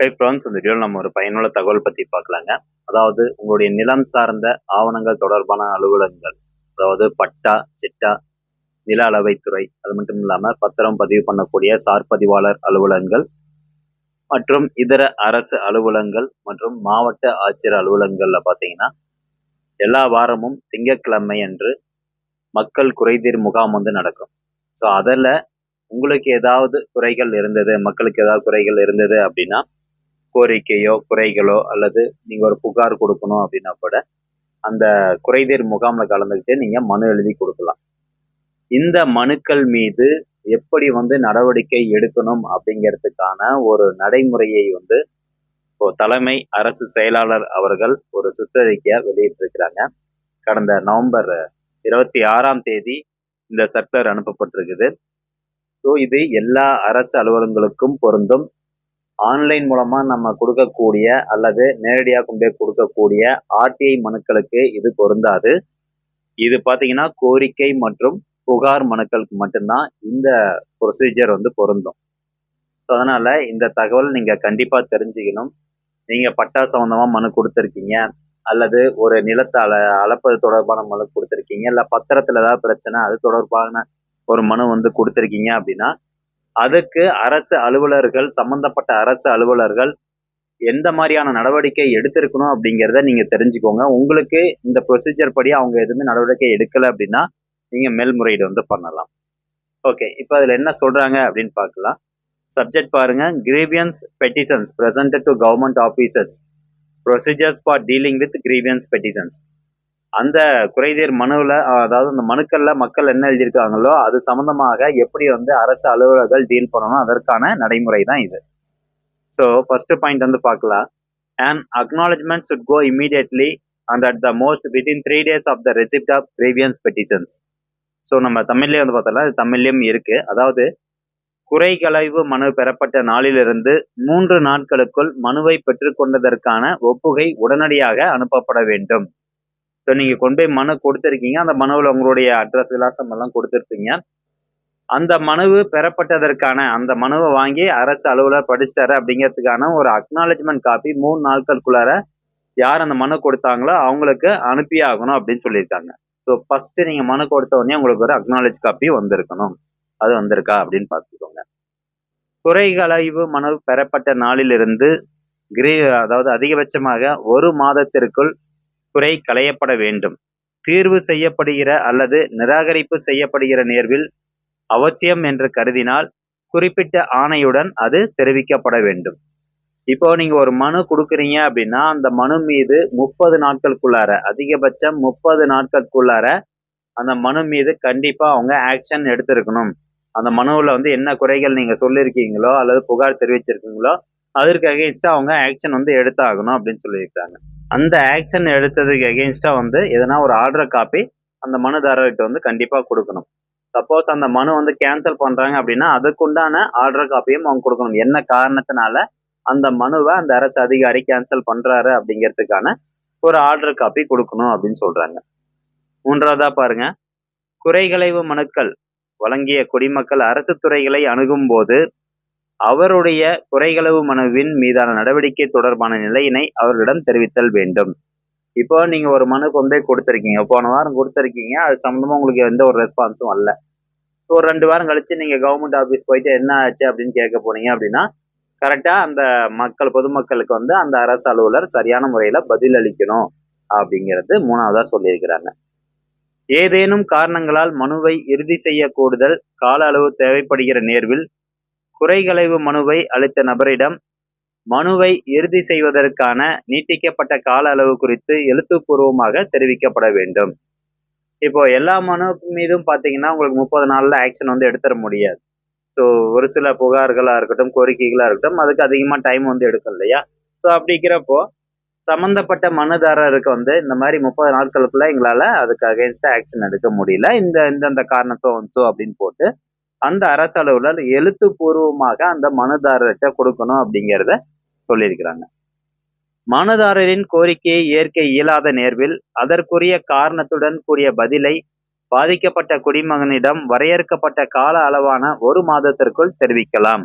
Hey friends இந்த வீடியோவில் நம்ம ஒரு பயனுள்ள தகவல் பற்றி பார்க்கலாங்க. அதாவது உங்களுடைய நிலம் சார்ந்த ஆவணங்கள் தொடர்பான அலுவலகங்கள் அதாவது பட்டா சிட்டா நில அளவைத்துறை அது மட்டும் இல்லாமல் பத்திரம் பதிவு பண்ணக்கூடிய சார் பதிவாளர் அலுவலகங்கள் மற்றும் இதர அரசு அலுவலகங்கள் மற்றும் மாவட்ட ஆட்சியர் அலுவலகங்களில் பார்த்தீங்கன்னா எல்லா வாரமும் திங்கட்கிழமை அன்று மக்கள் குறைதீர் முகாம் வந்து நடக்கும். ஸோ அதில் உங்களுக்கு ஏதாவது குறைகள் இருந்தது மக்களுக்கு ஏதாவது குறைகள் இருந்தது அப்படின்னா கோரிக்கையோ குறைகளோ அல்லது நீங்கள் ஒரு புகார் கொடுக்கணும் அப்படின்னா கூட அந்த குறைதீர் முகாமில் கலந்துக்கிட்டு நீங்கள் மனு எழுதி கொடுக்கலாம். இந்த மனுக்கள் மீது எப்படி வந்து நடவடிக்கை எடுக்கணும் அப்படிங்கிறதுக்கான ஒரு நடைமுறையை வந்து இப்போ தலைமை அரசு செயலாளர் அவர்கள் ஒரு சுற்றறிக்கையை வெளியிட்டிருக்கிறாங்க. கடந்த நவம்பர் இருபத்தி ஆறாம் தேதி இந்த சர்க்குலர் அனுப்பப்பட்டிருக்குது. ஸோ இது எல்லா அரசு அலுவலகங்களுக்கும் பொருந்தும். ஆன்லைன் மூலமா நம்ம கொடுக்கக்கூடிய அல்லது நேரடியாக கொண்டு போய் கொடுக்கக்கூடிய ஆர்டிஐ மனுக்களுக்கு இது பொருந்தாது. இது பார்த்தீங்கன்னா கோரிக்கை மற்றும் புகார் மனுக்களுக்கு மட்டும்தான் இந்த ப்ரொசீஜர் வந்து பொருந்தும். ஸோ அதனால் இந்த தகவல் நீங்கள் கண்டிப்பாக தெரிஞ்சுக்கணும். நீங்கள் பட்டா சம்மந்தமாக மனு கொடுத்துருக்கீங்க அல்லது ஒரு நிலத்தை அள அளப்பது தொடர்பான மனு கொடுத்துருக்கீங்க இல்லை பத்திரத்தில் ஏதாவது பிரச்சனை அது தொடர்பான ஒரு மனு வந்து கொடுத்துருக்கீங்க அப்படின்னா அதுக்கு அரசு அலுவலர்கள் சம்பந்தப்பட்ட அரசு அலுவலர்கள் எந்த மாதிரியான நடவடிக்கை எடுத்திருக்கணும் அப்படிங்கிறத நீங்கள் தெரிஞ்சுக்கோங்க. உங்களுக்கு இந்த ப்ரொசீஜர் படி அவங்க எதுவுமே நடவடிக்கை எடுக்கலை அப்படின்னா நீங்கள் மேல்முறையீடு வந்து பண்ணலாம். ஓகே இப்போ அதில் என்ன சொல்கிறாங்க அப்படின்னு பார்க்கலாம். சப்ஜெக்ட் பாருங்க. Grievance petitions presented to government officers procedures for dealing with grievance petitions அந்த குறைதீர் மனுவில் அதாவது அந்த மனுக்கள்ல மக்கள் என்ன எழுதியிருக்காங்களோ அது சம்பந்தமாக எப்படி வந்து அரசு அலுவலர்கள் டீல் பண்ணணும் அதற்கான நடைமுறை தான் இது. ஸோ ஃபர்ஸ்ட் பாயிண்ட் வந்து பார்க்கலாம். And acknowledgement should go immediately and at the most within three days of the receipt of grievance petitions so நம்ம தமிழ்லேயே வந்து பார்த்தோம்னா தமிழ்லேயும் இருக்குது அதாவது குறைகளைவு மனு பெறப்பட்ட நாளிலிருந்து மூன்று நாட்களுக்குள் மனுவை பெற்றுக்கொண்டதற்கான ஒப்புகை உடனடியாக அனுப்பப்பட வேண்டும். ஸோ நீங்கள் கொண்டு போய் மனு கொடுத்துருக்கீங்க. அந்த மனுவில் உங்களுடைய அட்ரஸ் விலாசம் எல்லாம் கொடுத்துருப்பீங்க. அந்த மனுவு பெறப்பட்டதற்கான அந்த மனுவை வாங்கி அரசு அலுவலர் படிச்சிட்டாரு அப்படிங்கிறதுக்கான ஒரு அக்னாலஜ்மெண்ட் காப்பி மூணு நாட்களுக்குள்ளார யார் அந்த மனு கொடுத்தாங்களோ அவங்களுக்கு அனுப்பி ஆகணும் அப்படின்னு சொல்லியிருக்காங்க. ஸோ ஃபர்ஸ்ட் நீங்க மனு கொடுத்த உடனே உங்களுக்கு ஒரு அக்னாலஜ் காப்பி வந்திருக்கணும். அது வந்திருக்கா அப்படின்னு பார்த்துக்கோங்க. குறைகளைவு மனு பெறப்பட்ட நாளிலிருந்து கிரீ அதாவது அதிகபட்சமாக ஒரு மாதத்திற்குள் குறை களையப்பட வேண்டும். தீர்வு செய்யப்படுகிற அல்லது நிராகரிப்பு செய்யப்படுகிற நேர்வில் அவசியம் என்று கருதினால் குறிப்பிட்ட ஆணையுடன் அது தெரிவிக்கப்பட வேண்டும். இப்போ நீங்க ஒரு மனு கொடுக்குறீங்க அப்படின்னா அந்த மனு மீது முப்பது நாட்களுக்குள்ளார அதிகபட்சம் முப்பது நாட்களுக்குள்ளார அந்த மனு மீது கண்டிப்பா அவங்க ஆக்ஷன் எடுத்திருக்கணும். அந்த மனுவில் வந்து என்ன குறைகள் நீங்க சொல்லியிருக்கீங்களோ அல்லது புகார் தெரிவிச்சிருக்கீங்களோ அதற்கு அகேன்ஸ்டா அவங்க ஆக்ஷன் வந்து எடுத்தாகணும் அப்படின்னு சொல்லியிருக்காங்க. அந்த ஆக்ஷன் எடுத்ததுக்கு அகேன்ஸ்டா வந்து எதனா ஒரு ஆர்டர் காப்பி அந்த மனுதாரர்கிட்ட வந்து கண்டிப்பா கொடுக்கணும். சப்போஸ் அந்த மனு வந்து கேன்சல் பண்றாங்க அப்படின்னா அதுக்குண்டான ஆர்டர் காப்பியும் அவங்க கொடுக்கணும். என்ன காரணத்தினால அந்த மனுவை அந்த அரசு அதிகாரி கேன்சல் பண்றாரு அப்படிங்கிறதுக்கான ஒரு ஆர்டர் காப்பி கொடுக்கணும் அப்படின்னு சொல்றாங்க. மூன்றாவதா பாருங்க. குறைகளைவு மனுக்கள் வழங்கிய குடிமக்கள் அரசு துறைகளை அணுகும் போது அவருடைய குறைகளவு மனுவின் மீதான நடவடிக்கை தொடர்பான நிலையினை அவர்களிடம் தெரிவித்தல் வேண்டும். இப்போ நீங்க ஒரு மனு கொண்டே போய் கொடுத்துருக்கீங்க. போன வாரம் கொடுத்துருக்கீங்க. அது சம்மந்தமா உங்களுக்கு எந்த ஒரு ரெஸ்பான்ஸும் வரல. ஒரு ரெண்டு வாரம் கழிச்சு நீங்க கவர்மெண்ட் ஆஃபீஸ் போயிட்டு என்ன ஆச்சு அப்படின்னு கேட்க போனீங்க அப்படின்னா கரெக்டா அந்த மக்கள் பொதுமக்களுக்கு வந்து அந்த அரசு அலுவலர் சரியான முறையில பதில் அளிக்கணும் அப்படிங்கிறது மூணாவதா சொல்லியிருக்கிறாங்க. ஏதேனும் காரணங்களால் மனுவை இறுதி செய்ய கூடுதல் கால அளவு தேவைப்படுகிற நேர்வில் குறைகளைவு மனுவை அளித்த நபரிடம் மனுவை இறுதி செய்வதற்கான நீட்டிக்கப்பட்ட கால அளவு குறித்து எழுத்துப்பூர்வமாக தெரிவிக்கப்பட வேண்டும். இப்போ எல்லா மனு மீதும் பார்த்தீங்கன்னா உங்களுக்கு முப்பது நாளில் ஆக்ஷன் வந்து எடுத்துட முடியாது. ஸோ ஒரு சில புகார்களாக இருக்கட்டும் கோரிக்கைகளாக இருக்கட்டும் அதுக்கு அதிகமாக டைம் வந்து எடுக்கும் இல்லையா ஸோ அப்படிங்கிறப்போ சம்மந்தப்பட்ட மனுதாரருக்கு வந்து இந்த மாதிரி முப்பது நாட்களுக்குள்ள எங்களால் அதுக்கு அகேன்ஸ்டாக ஆக்ஷன் எடுக்க முடியல. இந்த இந்தந்த காரணத்தோ வந்துச்சோ அப்படின்னு போட்டு அந்த அரசு அலுவலர் எழுத்துப்பூர்வமாக அந்த மனுதாரர்கிட்ட கொடுக்கணும் அப்படிங்கிறத சொல்லியிருக்கிறாங்க. மனுதாரரின் கோரிக்கையை ஏற்க இயலாத நேர்வில் அதற்குரிய காரணத்துடன் கூடிய பதிலை பாதிக்கப்பட்ட குடிமகனிடம் வரையறுக்கப்பட்ட கால அளவான ஒரு மாதத்திற்குள் தெரிவிக்கலாம்.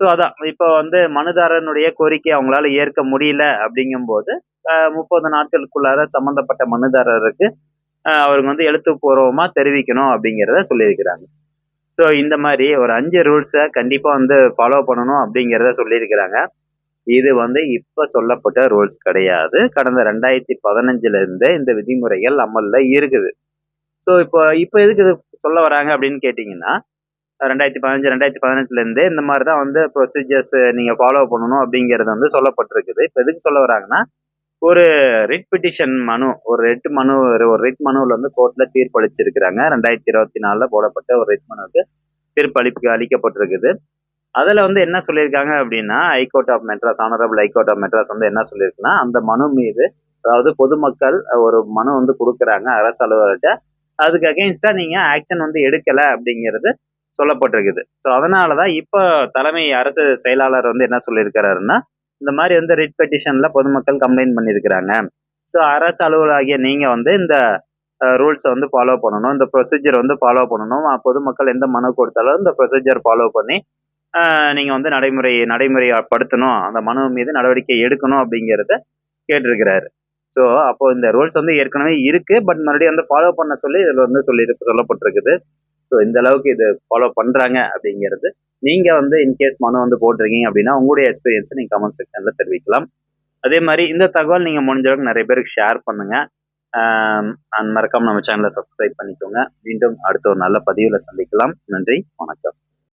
ஸோ அதான் இப்போ வந்து மனுதாரனுடைய கோரிக்கை அவங்களால ஏற்க முடியல அப்படிங்கும்போது முப்பது நாட்களுக்குள்ளார சம்பந்தப்பட்ட மனுதாரருக்கு ஆஹ் அவருக்கு வந்து எழுத்துப்பூர்வமாக தெரிவிக்கணும் அப்படிங்கிறத சொல்லியிருக்கிறாங்க. ஸோ இந்த மாதிரி ஒரு அஞ்சு ரூல்ஸை கண்டிப்பாக வந்து ஃபாலோ பண்ணணும் அப்படிங்கிறத சொல்லியிருக்கிறாங்க. இது வந்து இப்போ சொல்லப்பட்ட ரூல்ஸ் கிடையாது. கடந்த ரெண்டாயிரத்தி பதினஞ்சுலேருந்து இந்த விதிமுறைகள் அமலில் இருக்குது. ஸோ இப்போ இப்போ எதுக்கு இது சொல்ல வராங்க அப்படின்னு கேட்டிங்கன்னா ரெண்டாயிரத்தி பதினஞ்சு ரெண்டாயிரத்தி பதினெட்டுலேருந்து இந்த மாதிரி தான் வந்து ப்ரொசீஜர்ஸ் நீங்கள் ஃபாலோ பண்ணணும் அப்படிங்கிறது வந்து சொல்லப்பட்டிருக்குது. இப்போ எதுக்கு சொல்ல வராங்கன்னா ஒரு ரிட் பிட்டிஷன் மனு ஒரு ரெட் மனு ஒரு ரிட் மனுவில் வந்து கோர்ட்டில் தீர்ப்பளிச்சிருக்கிறாங்க. ரெண்டாயிரத்தி இருபத்தி நாலில் போடப்பட்ட ஒரு ரிட் மனுவுக்கு தீர்ப்பளிப்பு அளிக்கப்பட்டிருக்குது. அதில் வந்து என்ன சொல்லியிருக்காங்க அப்படின்னா High Court of Madras honourable High Court of Madras வந்து என்ன சொல்லியிருக்குன்னா அந்த மனு மீது அதாவது பொதுமக்கள் ஒரு மனு வந்து கொடுக்குறாங்க அரசு அலுவலர்கிட்ட. அதுக்கு அகெயின்ஸ்டா நீங்க ஆக்ஷன் வந்து எடுக்கல அப்படிங்கிறது சொல்லப்பட்டிருக்குது. ஸோ அதனாலதான் இப்போ தலைமை அரசு செயலாளர் வந்து என்ன சொல்லியிருக்கிறாருன்னா இந்த மாதிரி வந்து ரிட் பெட்டிஷன்ல பொதுமக்கள் கம்ப்ளைண்ட் பண்ணியிருக்கிறாங்க. ஸோ அரசு அலுவலாகிய நீங்க வந்து இந்த ரூல்ஸை வந்து ஃபாலோ பண்ணணும். இந்த ப்ரொசீஜர் வந்து ஃபாலோ பண்ணணும். பொதுமக்கள் எந்த மனு கொடுத்தாலும் இந்த ப்ரொசீஜர் ஃபாலோ பண்ணி நீங்கள் நீங்க வந்து நடைமுறை நடைமுறைப்படுத்தணும். அந்த மனு மீது நடவடிக்கை எடுக்கணும் அப்படிங்கிறத கேட்டிருக்கிறாரு. ஸோ அப்போ இந்த ரூல்ஸ் வந்து ஏற்கனவே இருக்கு. பட் மறுபடியும் வந்து ஃபாலோ பண்ண சொல்லி இதில் வந்து சொல்லி சொல்லப்பட்டிருக்குது. ஸோ இந்த அளவுக்கு இது ஃபாலோ பண்றாங்க அப்படிங்கிறது நீங்க வந்து இன்கேஸ் மனு வந்து போட்டிருக்கீங்க அப்படின்னா உங்களுடைய எக்ஸ்பீரியன்ஸை நீங்க கமெண்ட் செக்ஷன்ல தெரிவிக்கலாம். அதே மாதிரி இந்த தகவல் நீங்க முடிஞ்ச அளவுக்கு நிறைய பேருக்கு ஷேர் பண்ணுங்க. நான் மறக்காம நம்ம சேனலை சப்ஸ்கிரைப் பண்ணிக்கோங்க. மீண்டும் அடுத்த ஒரு நல்ல பதிவில் சந்திக்கலாம். நன்றி வணக்கம்.